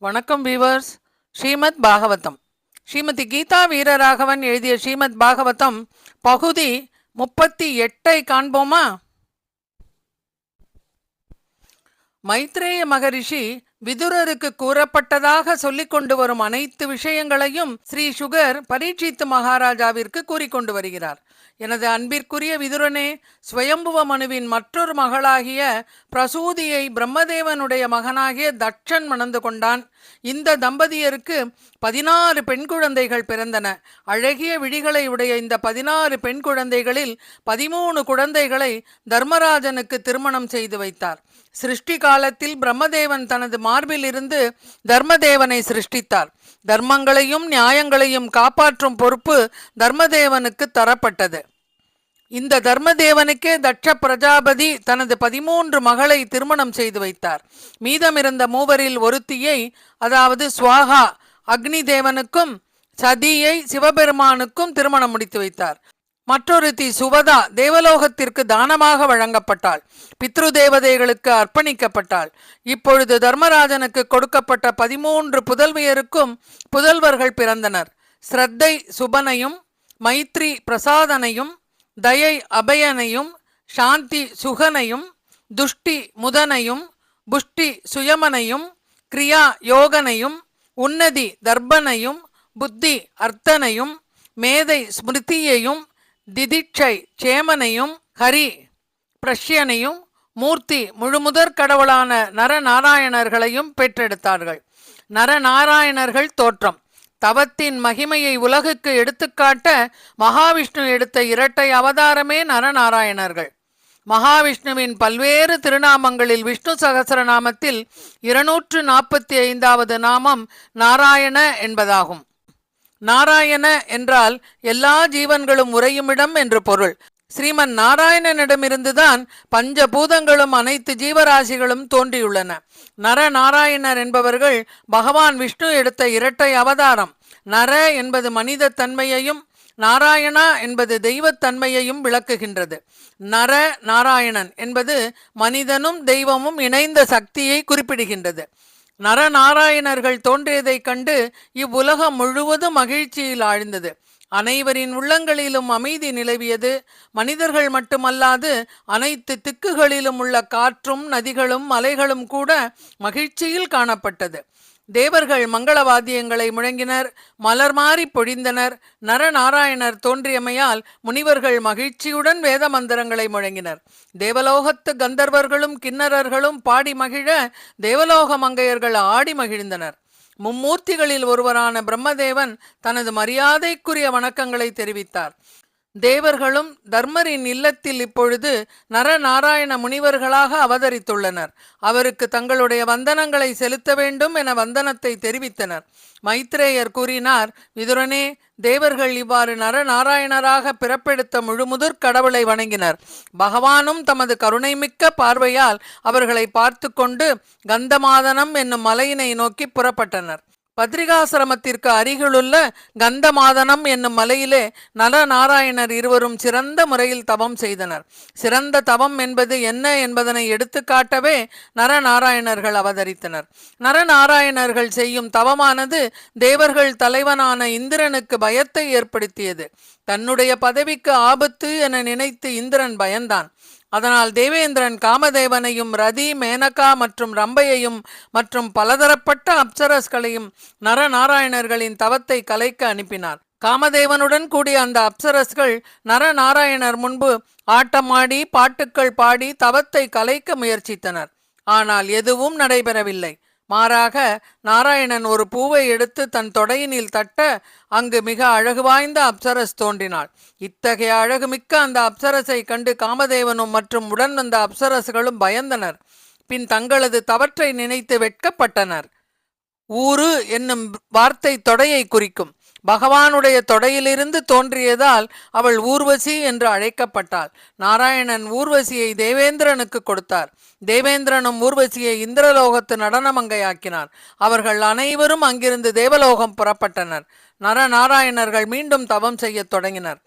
வணக்கம் வீவர்ஸ் ஸ்ரீமத் பாகவதம். ஸ்ரீமதி கீதா வீரராகவன் எழுதிய ஸ்ரீமத் பாகவதம் பகுதி முப்பத்தி எட்டை காண்போமா? மைத்ரேய மகரிஷி விதுரருக்கு கூறப்பட்டதாக சொல்லிக் கொண்டு வரும் அனைத்து விஷயங்களையும் ஸ்ரீ சுகர் பரீட்சித்து மகாராஜாவிற்கு கூறிக்கொண்டு வருகிறார். எனது அன்பிற்குரிய விதுரனே ஸ்வயம்புவ மனுவின் மற்றொரு மகளாகிய பிரசூதியை பிரம்மதேவனுடைய மகனாகிய தட்சன் மணந்து கொண்டான். இந்த தம்பதியருக்கு பதினாறு பெண் குழந்தைகள் பிறந்தன. அழகிய விழிகளை உடைய இந்த பதினாறு பெண் குழந்தைகளில் பதிமூணு குழந்தைகளை தர்மராஜனுக்கு திருமணம் செய்து வைத்தார். சிருஷ்டி காலத்தில் பிரம்மதேவன் தனது மார்பில் இருந்து தர்மதேவனை சிருஷ்டித்தார். தர்மங்களையும் நியாயங்களையும் காப்பாற்றும் பொறுப்பு தர்மதேவனுக்கு தரப்பட்டது. இந்த தர்மதேவனுக்கே தட்ச பிரஜாபதி தனது பதிமூன்று மகளை திருமணம் செய்து வைத்தார். மீதமிருந்த மூவரில் ஒருத்தியை அதாவது சுவாகா அக்னி தேவனுக்கும் சதியை சிவபெருமானுக்கும் திருமணம் முடித்து வைத்தார். மற்றொருத்தி சுவதா தேவலோகத்திற்கு தானமாக வழங்கப்பட்டாள். பித்ரு தேவதைகளுக்கு அர்ப்பணிக்கப்பட்டாள். இப்பொழுது தர்மராஜனுக்கு கொடுக்கப்பட்ட பதிமூன்று புதல்வியருக்கும் புதல்வர்கள் பிறந்தனர். ஸ்ரத்தை சுபனையும் மைத்ரி பிரசாதனையும் தயை அபயனையும் சாந்தி சுகனையும் துஷ்டி முதனையும் புஷ்டி சுயமனையும் கிரியா யோகனையும் உன்னதி தர்பனையும் புத்தி அர்த்தனையும் மேதை ஸ்மிருதியையும் திதிட்சை சேமனையும் ஹரி பிரஷ்யனையும் மூர்த்தி முழுமுதற் கடவுளான நரநாராயணர்களையும் பெற்றெடுத்தார்கள். நரநாராயணர்கள் தோற்றம். தவத்தின் மகிமையை உலகுக்கு எடுத்துக்காட்ட மகாவிஷ்ணு எடுத்த இரட்டை அவதாரமே நரநாராயணர்கள். மகாவிஷ்ணுவின் பல்வேறு திருநாமங்களில் விஷ்ணு சகசரநாமத்தில் இருநூற்று நாற்பத்தி ஐந்தாவது நாமம் நாராயண என்பதாகும். நாராயண என்றால் எல்லா ஜீவன்களும் உறையுமிடம் என்று பொருள். ஸ்ரீமன் நாராயணனிடமிருந்துதான் பஞ்சபூதங்களும் அனைத்து ஜீவராசிகளும் தோன்றியுள்ளன. நர நாராயணர் என்பவர்கள் பகவான் விஷ்ணு எடுத்த இரட்டை அவதாரம். நர என்பது மனித தன்மையையும் நாராயணா என்பது தெய்வத்தன்மையையும் விளக்குகின்றது. நர நாராயணன் என்பது மனிதனும் தெய்வமும் இணைந்த சக்தியை குறிப்பிடுகின்றது. நரநாராயணர்கள் தோன்றியதைக் கண்டு இவ்வுலகம் முழுவதும் மகிழ்ச்சியில் ஆழ்ந்தது. அனைவரின் உள்ளங்களிலும் அமைதி நிலவியது. மனிதர்கள் மட்டுமல்லாது அனைத்து திக்குகளிலும் உள்ள காற்றும் நதிகளும் மலைகளும் கூட மகிழ்ச்சியில் காணப்பட்டது. தேவர்கள் மங்களவாத்தியங்களை முழங்கினர் மலர் மாறி பொழிந்தனர் நரநாராயணர் தோன்றியமையால் முனிவர்கள் மகிழ்ச்சியுடன் வேத மந்திரங்களை முழங்கினர். தேவலோகத்து கந்தர்வர்களும் கிண்ணறர்களும் பாடி மகிழ தேவலோக மங்கையர்கள் ஆடி மகிழ்ந்தனர். மும்மூர்த்திகளில் ஒருவரான பிரம்மதேவன் தனது மரியாதைக்குரிய வணக்கங்களை தெரிவித்தார். தேவர்களும் தர்மரின் இல்லத்தில் இப்பொழுது நரநாராயண முனிவர்களாக அவதரித்துள்ளனர். அவருக்கு தங்களுடைய வந்தனங்களை செலுத்த வேண்டும் என வந்தனத்தை தெரிவித்தனர். மைத்ரேயர் கூறினார் விதுரனே தேவர்கள் இவ்வாறு நரநாராயணராக பிறப்பெடுத்த முழுமுதற் கடவுளை வணங்கினர். பகவானும் தமது கருணைமிக்க பார்வையால் அவர்களை பார்த்து கொண்டு கந்தமாதனம் என்னும் மலையினை நோக்கி புறப்பட்டனர். பத்ரிகாசிரமத்திற்கு அருகிலுள்ள கந்தமாதனம் என்னும் மலையிலே நரநாராயணர் இருவரும் சிறந்த முறையில் தவம் செய்தனர். சிறந்த தவம் என்பது என்ன என்பதனை எடுத்துக்காட்டவே நரநாராயணர்கள் அவதரித்தனர். நரநாராயணர்கள் செய்யும் தவமானது தேவர்கள் தலைவனான இந்திரனுக்கு பயத்தை ஏற்படுத்தியது. தன்னுடைய பதவிக்கு ஆபத்து என நினைத்து இந்திரன் பயந்தான். அதனால் தேவேந்திரன் காமதேவனையும் ரதி மேனகா மற்றும் ரம்பையையும் மற்றும் பலதரப்பட்ட அப்சரஸ்களையும் நரநாராயணர்களின் தவத்தை கலைக்க அனுப்பினார். காமதேவனுடன் கூடிய அந்த அப்சரஸ்கள் நரநாராயணர் முன்பு ஆட்டமாடி பாட்டுக்கள் பாடி தவத்தை கலைக்க முயற்சித்தனர். ஆனால் எதுவும் நடைபெறவில்லை. மாறாக நாராயணன் ஒரு பூவை எடுத்து தன் தொடையினில் தட்ட அங்கு மிக அழகு வாய்ந்த அப்சரஸ் தோன்றினாள். இத்தகைய அழகுமிக்க அந்த அப்சரஸை கண்டு காமதேவனும் மற்றும் உடன் வந்த அப்சரஸ்களும் பயந்தனர். பின் தங்களது தவற்றை நினைத்து வெட்கப்பட்டனர். ஊரு என்னும் வார்த்தை தொடையை குறிக்கும். பகவானுடைய தொடையிலிருந்து தோன்றியதால் அவள் ஊர்வசி என்று அழைக்கப்பட்டாள். நாராயணன் ஊர்வசியை தேவேந்திரனுக்கு கொடுத்தார். தேவேந்திரனும் ஊர்வசியை இந்திரலோகத்து நடனமங்கையாக்கினார். அவர்கள் அனைவரும் அங்கிருந்து தேவலோகம் புறப்பட்டனர். நரநாராயணர்கள் மீண்டும் தவம் செய்யத் தொடங்கினர்.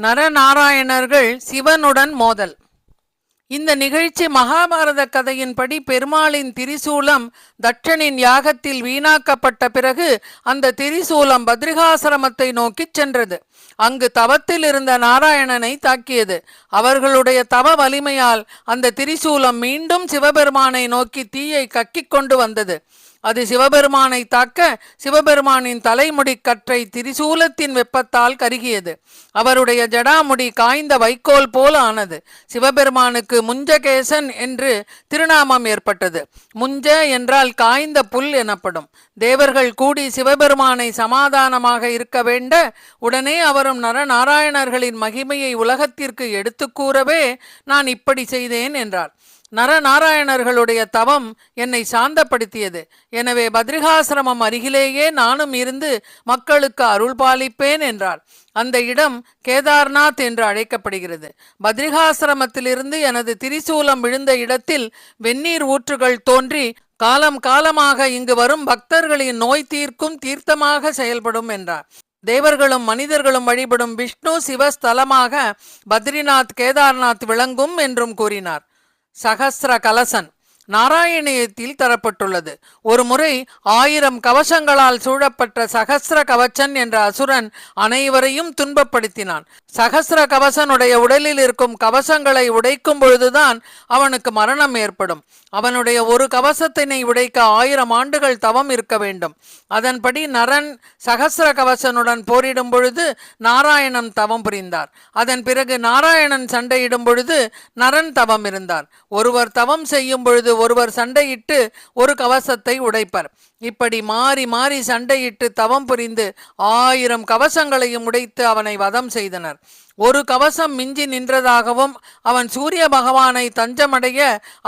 நரநாராயணர்கள் சிவனுடன் மோதல். இந்த நிகழ்ச்சி மகாபாரத கதையின்படி பெருமாளின் திரிசூலம் தட்சனின் யாகத்தில் வீணாக்கப்பட்ட பிறகு அந்த திரிசூலம் பத்ரிகாசிரமத்தை நோக்கிச் சென்றது. அங்கு தவத்தில் இருந்த நாராயணனை தாக்கியது. அவர்களுடைய தவ வலிமையால் அந்த திரிசூலம் மீண்டும் சிவபெருமானை நோக்கி தீயை கக்கிக் கொண்டு வந்தது. அது சிவபெருமானை தாக்க சிவபெருமானின் தலைமுடி கற்றை திரிசூலத்தின் வெப்பத்தால் கருகியது. அவருடைய ஜடாமுடி காய்ந்த வைக்கோல் போல ஆனது. சிவபெருமானுக்கு முஞ்சகேசன் என்று திருநாமம் ஏற்பட்டது. முஞ்ச என்றால் காய்ந்த புல் எனப்படும். தேவர்கள் கூடி சிவபெருமானை சமாதானமாக இருக்க வேண்ட உடனே அவரும் நரநாராயணர்களின் மகிமையை உலகத்திற்கு எடுத்துக் கூறவே நான் இப்படி செய்தேன் என்றார். நரநாராயணர்களுடைய தவம் என்னை சாந்தப்படுத்தியது. எனவே பத்ரிகாசிரமம் அருகிலேயே நானும் இருந்து மக்களுக்கு அருள் பாலிப்பேன் என்றார். அந்த இடம் கேதார்நாத் என்று அழைக்கப்படுகிறது. பத்ரிகாசிரமத்திலிருந்து எனது திரிசூலம் விழுந்த இடத்தில் வெந்நீர் ஊற்றுகள் தோன்றி காலம் காலமாக இங்கு வரும் பக்தர்களின் நோய் தீர்க்கும் தீர்த்தமாக செயல்படும் என்றார். தேவர்களும் மனிதர்களும் வழிபடும் விஷ்ணு சிவஸ்தலமாக பத்ரிநாத் கேதார்நாத் விளங்கும் என்றும் கூறினார். సహస్ర కలసన్ நாராயணியத்தில் தரப்பட்டுள்ளது. ஒரு முறை ஆயிரம் கவசங்களால் சூழப்பட்ட சகசிர கவச்சன் என்ற அசுரன் அனைவரையும் துன்பப்படுத்தினான். சகசிர கவசனுடைய உடலில் இருக்கும் கவசங்களை உடைக்கும் பொழுதுதான் அவனுக்கு மரணம் ஏற்படும். அவனுடைய ஒரு கவசத்தினை உடைக்க ஆயிரம் ஆண்டுகள் தவம் இருக்க வேண்டும். அதன்படி நரன் சகசிர கவசனுடன் போரிடும் பொழுது நாராயணன் தவம் புரிந்தார். அதன் பிறகு நாராயணன் சண்டையிடும் பொழுது நரன் தவம் இருந்தார். ஒருவர் தவம் செய்யும் பொழுது ஒருவர் சண்டையிட்டு ஒரு கவசத்தை உடைப்பர். இப்படி மாறி மாறி சண்டையிட்டு தவம் புரிந்து ஆயிரம் கவசங்களையும் உடைத்து அவனை வதம் செய்தனர். ஒரு கவசம் மிஞ்சி நின்றதாகவும் அவன் சூரிய பகவானை தஞ்சமடைய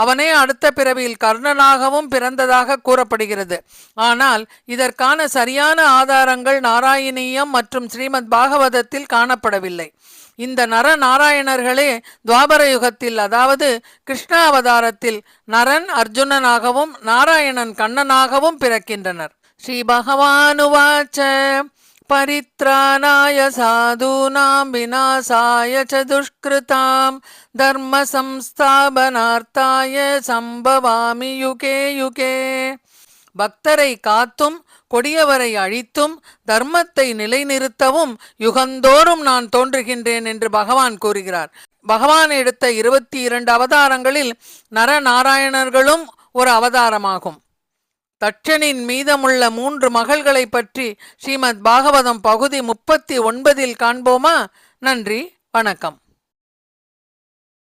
அவனே அடுத்த பிறவியில் கர்ணனாகவும் பிறந்ததாக கூறப்படுகிறது. ஆனால் இதற்கான சரியான ஆதாரங்கள் நாராயணீயம் மற்றும் ஸ்ரீமத் பாகவதத்தில் காணப்படவில்லை. இந்த நர நாராயணர்களே துவாபர யுகத்தில் அதாவது கிருஷ்ண அவதாரத்தில் நரன் அர்ஜுனனாகவும் நாராயணன் கண்ணனாகவும் பிறக்கின்றனர் ஸ்ரீ பகவானுவாச்ச परित्राणाय साधूनां विनाशाय च दुष्कृतां धर्मसंस्थापनार्थाय சம்பவாமி யுகே யுகே பக்தரை காத்தும் கொடியவரை அழித்தும் தர்மத்தை நிலைநிறுத்தவும் யுகந்தோறும் நான் தோன்றுகின்றேன் என்று பகவான் கூறுகிறார். பகவான் எடுத்த இருபத்தி இரண்டு அவதாரங்களில் நரநாராயணர்களும் ஒரு அவதாரமாகும். தட்சனின் மீதமுள்ள மூன்று மகள்களை பற்றி ஸ்ரீமத் பாகவதம் பகுதி முப்பத்தி ஒன்பதில் காண்போமா? நன்றி வணக்கம்.